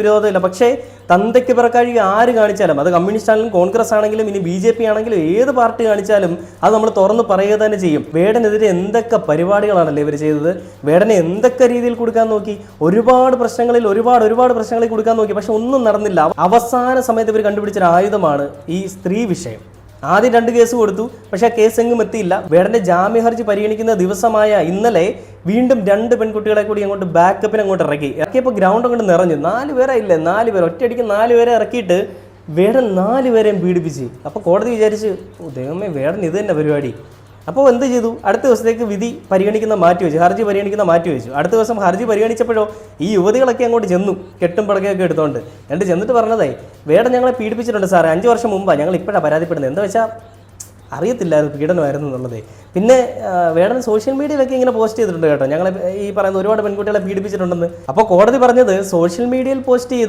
വിരോധമില്ല പക്ഷേ തന്തയ്ക്ക് പിറക്കാഴി ആര് കാണിച്ചാലും അത് കമ്മ്യൂണിസ്റ്റ് ആണെങ്കിലും കോൺഗ്രസ് ആണെങ്കിലും ഇനി ബി ജെ പി ആണെങ്കിലും ഏത് പാർട്ടി കാണിച്ചാലും അത് നമ്മൾ തുറന്ന് പറയുക തന്നെ ചെയ്യും. വേടനെതിരെ എന്തൊക്കെ പരിപാടികളാണല്ലേ ഇവർ ചെയ്തത്? വേടനെ എന്തൊക്കെ രീതിയിൽ കൊടുക്കാൻ നോക്കി? ഒരുപാട് പ്രശ്നങ്ങളിൽ ഒരുപാട് ഒരുപാട് പ്രശ്നങ്ങളിൽ കൊടുക്കാൻ നോക്കി. പക്ഷെ ഒന്നും നടന്നില്ല. അവസാന സമയത്ത് ഇവർ കണ്ടുപിടിച്ചൊരു ആയുധമാണ് ഈ സ്ത്രീ വിഷയം. ആദ്യം രണ്ട് കേസ് കൊടുത്തു. പക്ഷെ ആ കേസ് എങ്ങും എത്തിയില്ല. വേടന്റെ ജാമ്യ ഹർജി പരിഗണിക്കുന്ന ദിവസമായ ഇന്നലെ വീണ്ടും രണ്ട് പെൺകുട്ടികളെ കൂടി അങ്ങോട്ട് ബാക്കപ്പിന് അങ്ങോട്ട് ഇറക്കി. ഇറക്കിയപ്പോൾ ഗ്രൗണ്ട് അങ്ങോട്ട് നിറഞ്ഞു. നാല് പേരെ ഇല്ലേ? നാല് പേര്. ഒറ്റയടിക്ക് നാല് പേരെ ഇറക്കിയിട്ട് വേടൻ നാല് പേരെയും പീഡിപ്പിച്ച്. അപ്പോൾ കോടതി വിചാരിച്ച് "ഓ, ദൈവമേ വേടൻ ഇത് തന്നെ പരിപാടി. അപ്പോൾ എന്ത് ചെയ്തു? അടുത്ത ദിവസത്തേക്ക് വിധി പരിഗണിക്കുന്ന മാറ്റി വെച്ചു. ഹർജി പരിഗണിക്കുന്ന മാറ്റി വെച്ചു. അടുത്ത ദിവസം ഹർജി പരിഗണിച്ചപ്പോഴോ ഈ യുവതികളൊക്കെ അങ്ങോട്ട് ചെന്നു കെട്ടും പടക്കയൊക്കെ എടുത്തോണ്ട്. എന്നിട്ട് ചെന്നിട്ട് പറഞ്ഞതായി വേടൻ ഞങ്ങളെ പീഡിപ്പിച്ചിട്ടുണ്ട് സാറേ. അഞ്ച് വർഷം മുമ്പാണ് ഞങ്ങൾ ഇപ്പോഴാണ് പരാതിപ്പെടുന്നത്. എന്താ വെച്ചാൽ അറിയത്തില്ലായിരുന്നു പീഡനമായിരുന്നു എന്നുള്ളത്. പിന്നെ വേടൻ സോഷ്യൽ മീഡിയയിലൊക്കെ ഇങ്ങനെ പോസ്റ്റ് ചെയ്തിട്ടുണ്ട് കേട്ടോ. ഞങ്ങൾ ഈ പറയുന്ന ഒരുപാട് പെൺകുട്ടികളെ പീഡിപ്പിച്ചിട്ടുണ്ടെന്ന്. അപ്പോൾ കോടതി പറഞ്ഞത് സോഷ്യൽ മീഡിയയിൽ പോസ്റ്റ് ചെയ്തോ